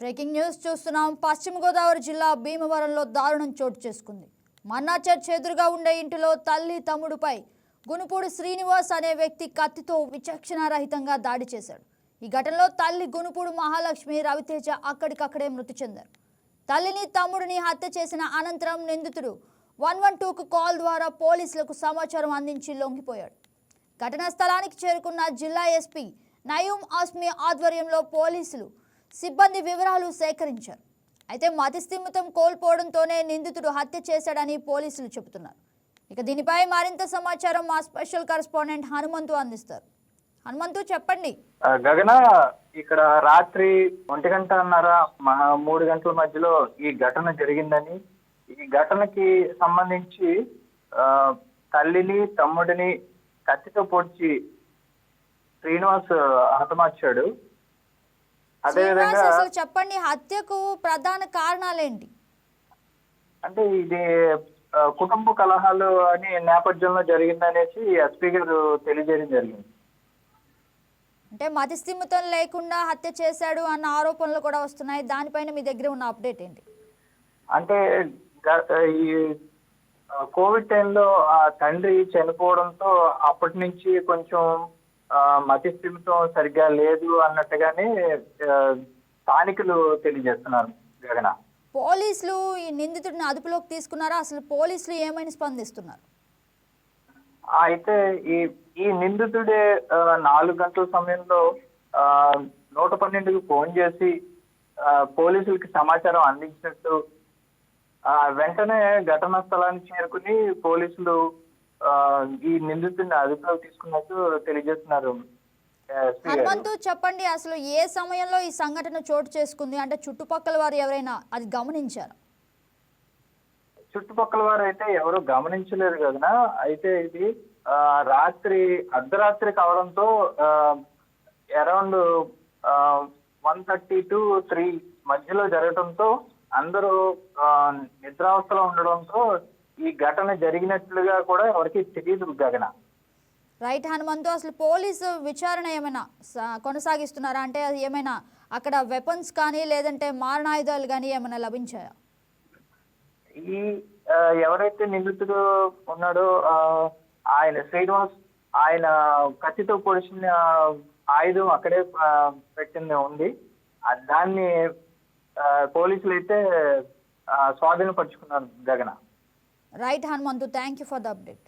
Breaking news చూస్తున్నాం. పశ్చిమ గోదావరి జిల్లా భీమవరంలో దారుణం చోటు చేసుకుంది. మన్నా చర్చ్ ఎదురుగా ఉండే ఇంటిలో తల్లి తమ్ముడుపై గునుపూడి శ్రీనివాస్ అనే వ్యక్తి కత్తితో విచక్షణారహితంగా దాడి చేశాడు. ఈ ఘటనలో తల్లి గునుపూడి మహాలక్ష్మి రవితేజ అక్కడికక్కడే మృతి చెందారు. తల్లిని తమ్ముడిని హత్య చేసిన అనంతరం నిందితుడు వన్ వన్ టూకు కాల్ ద్వారా పోలీసులకు సమాచారం అందించి లొంగిపోయాడు. ఘటనా స్థలానికి చేరుకున్న జిల్లా ఎస్పీ నయూం ఆస్మి ఆధ్వర్యంలో పోలీసులు సిబ్బంది వివరాలు సేకరించారు. అయితే మతిస్థిమితం కోల్పోవడంతోనే నిందితుడు హత్య చేశాడని పోలీసులు చెబుతున్నారు. ఇక దీనిపై మరింత సమాచారం మా స్పెషల్ కరెస్పాండెంట్ హనుమంతు అందిస్తారు. హనుమంతు చెప్పండి. గగన ఇక్కడ రాత్రి ఒంటి గంటన్నర మహా మూడు గంటల మధ్యలో ఈ ఘటన జరిగిందని. ఈ ఘటనకి సంబంధించి తల్లిని తమ్ముడిని కత్తితో పొడిచి శ్రీనివాస్ హతమార్చాడు. అదేవిధంగా అసలు చెప్పండి హత్యకు ప్రధాన కారణాలేంటి? అంటే ఇది కుటుంబ కలహాలు అని నేపథ్యంలో జరిగిందనేసి ఎస్పీ గారు తెలియజేయడం జరిగింది. అంటే మతిస్థిమితం లేకుండా హత్య చేశాడు అన్న ఆరోపణలు కూడా వస్తున్నాయి. దానిపైన మీ దగ్గర ఉన్న అప్డేట్ ఏంటి? అంటే ఈ కోవిడ్ టైంలో ఆ తండ్రి చనిపోవడంతో అప్పటి నుంచి కొంచెం మతి స్థిమితం సరిగ్గా లేదు అన్నట్టుగానే స్థానికులు తెలియజేస్తున్నారు గగన పోలీసులు ఈ నిందితుడిని అదుపులోకి తీసుకున్నారా? అసలు పోలీసులు ఏమైనా స్పందిస్తున్నారు? అయితే ఈ ఈ నిందితుడే నాలుగు గంటల సమయంలో నూట పన్నెండుకి ఫోన్ చేసి పోలీసులకి సమాచారం అందించినట్టు వెంటనే ఘటనా స్థలానికి చేరుకుని పోలీసులు ఈ నిందితుడిని అదుపులోకి తీసుకున్నట్టు తెలియజేస్తున్నారు. హనుమంతు చెప్పండి అసలు ఏ సమయంలో ఈ సంఘటన చోటు చేసుకుంది? అంటే చుట్టుపక్కల వారు ఎవరైనా అది గమనించారా? చుట్టుపక్కల వారు అయితే ఎవరు గమనించలేరు కదనా? అయితే ఇది ఆ, రాత్రి అర్ధరాత్రి కావడంతో around one thirty to three మధ్యలో జరగడంతో అందరూ ఆ, నిద్రావస్థలో ఉండడంతో ఘటన జరిగినట్లుగా కూడా ఎవరికి తెలియదు గగన. రైట్ హనుమంతు అసలు పోలీసు విచారణ ఏమైనా కొనసాగిస్తున్నారా? అంటే అది ఏమైనా అక్కడ వెపన్స్ కానీ లేదంటే మారణాయుధాలు కానీ ఏమైనా లభించాయా? ఈ ఎవరైతే నిందితుడు ఉన్నాడో ఆయన శ్రీనివాస్ ఆయన కత్తితో పొడిచిన ఆయుధం అక్కడే పెట్టింది ఉంది. దాన్ని పోలీసులు అయితే స్వాధీనపరుచుకున్నారు Gagana. Right Hanumanthu thank you for the update